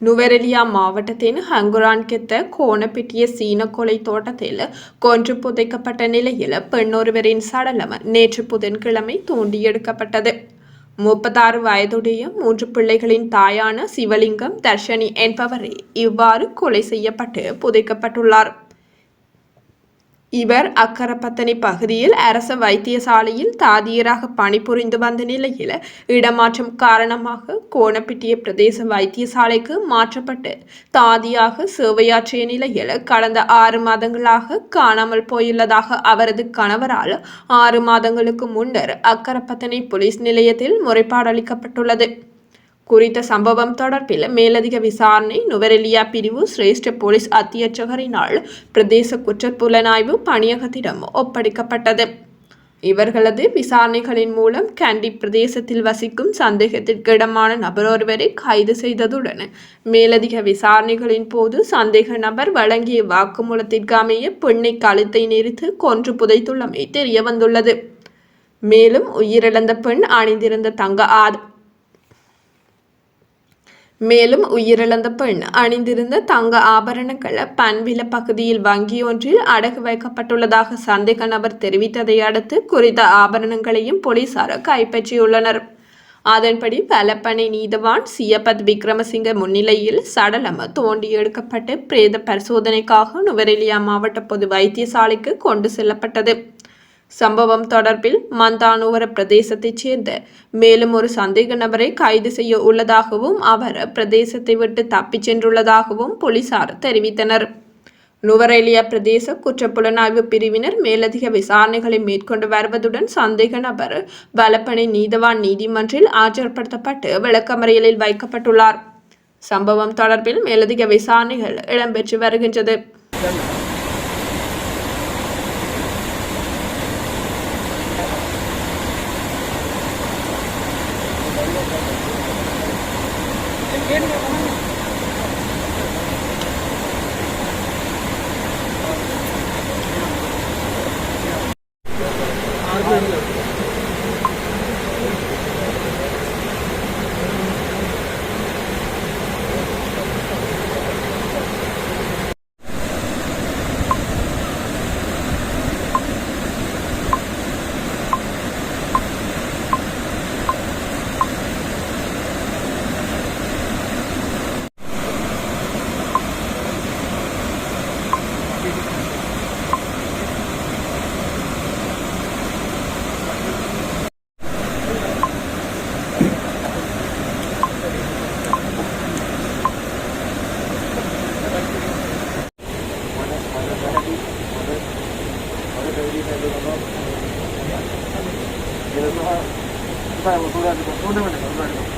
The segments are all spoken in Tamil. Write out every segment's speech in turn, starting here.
நுவரெலியா மாவட்டத்தின் ஹங்குரான்கெத்த கோணப்பிட்டிய சீன கொலை தோட்டத்தில் கொன்று புதைக்கப்பட்ட நிலையில் பெண்ணொருவரின் சடலம் நேற்று புதன்கிழமை தோண்டி எடுக்கப்பட்டது. முப்பத்தாறு வயதுடைய மூன்று பிள்ளைகளின் தாயான சிவலிங்கம் தர்ஷனி என்பவரே இவ்வாறு கொலை செய்யப்பட்டு புதைக்கப்பட்டுள்ளார். இவர் அக்கரப்பத்தனி பகுதியில் அரச வைத்தியசாலையில் தாதியராக பணிபுரிந்து வந்த நிலையில் இடமாற்றம் காரணமாக கோணப்பிட்டிய பிரதேச வைத்தியசாலைக்கு மாற்றப்பட்டு தாதியாக சேவையாற்றிய நிலையில் கடந்த ஆறு மாதங்களாக காணாமல் போயுள்ளதாக அவரது கணவரால் ஆறு மாதங்களுக்கு முன்னர் அக்கரப்பத்தனை போலீஸ் நிலையத்தில் முறைப்பாடு அளிக்கப்பட்டுள்ளது குறித்த சம்பவம் தொடர்பில் மேலதிக விசாரணை நுவரெலியா பிரிவு சிரேஷ்ட போலீஸ் அத்தியட்சகரினால் பிரதேச குற்றப்புலனாய்வு பணியகத்திடம் ஒப்படைக்கப்பட்டது. இவர்களது விசாரணைகளின் மூலம் கேண்டி பிரதேசத்தில் வசிக்கும் சந்தேகத்திற்கிடமான நபர் ஒருவரை கைது செய்ததுடன் மேலதிக விசாரணைகளின் போது சந்தேக நபர் வழங்கிய வாக்குமூலத்திற்கு அமைய பெண்ணை கழுத்தை நெரித்து கொன்று புதைத்துள்ளமை தெரியவந்துள்ளது. மேலும் உயிரிழந்த பெண் அணிந்திருந்த தங்க ஆத் மேலும் உயிரிழந்த பெண் அணிந்திருந்த தங்க ஆபரணங்களை பன்வில பகுதியில் வங்கியொன்றில் அடகு வைக்கப்பட்டுள்ளதாக சந்தேக நபர் தெரிவித்ததை அடுத்து குறித்த ஆபரணங்களையும் போலீசார் கைப்பற்றியுள்ளனர். அதன்படி வலப்பனை நீதவான் சியபத் விக்ரமசிங்க முன்னிலையில் சடலம் தோண்டி எடுக்கப்பட்டு பிரேத பரிசோதனைக்காக நுவரெலியா மாவட்ட பொது வைத்தியசாலைக்கு கொண்டு செல்லப்பட்டது. சம்பவம் தொடர்பில் மந்தானுவர பிரதேசத்தைச் சேர்ந்த மேலும் ஒரு சந்தேக நபரை கைது செய்ய உள்ளதாகவும் அவர் பிரதேசத்தை விட்டு தப்பிச் சென்றுள்ளதாகவும் போலீசார் தெரிவித்தனர். நுவரேலியா பிரதேச குற்றப்புலனாய்வு பிரிவினர் மேலதிக விசாரணைகளை மேற்கொண்டு வருவதுடன் சந்தேக நபர் வலப்பனை நீதவான் நீதிமன்றில் ஆஜர்படுத்தப்பட்டு விளக்கமறியலில் வைக்கப்பட்டுள்ளார். சம்பவம் தொடர்பில் மேலதிக விசாரணைகள் இடம்பெற்று வருகின்றது. いや、それは、最後、取られても、そうでもないから。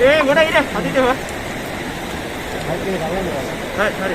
えー、ごらいれ、当ててます。はい、誰。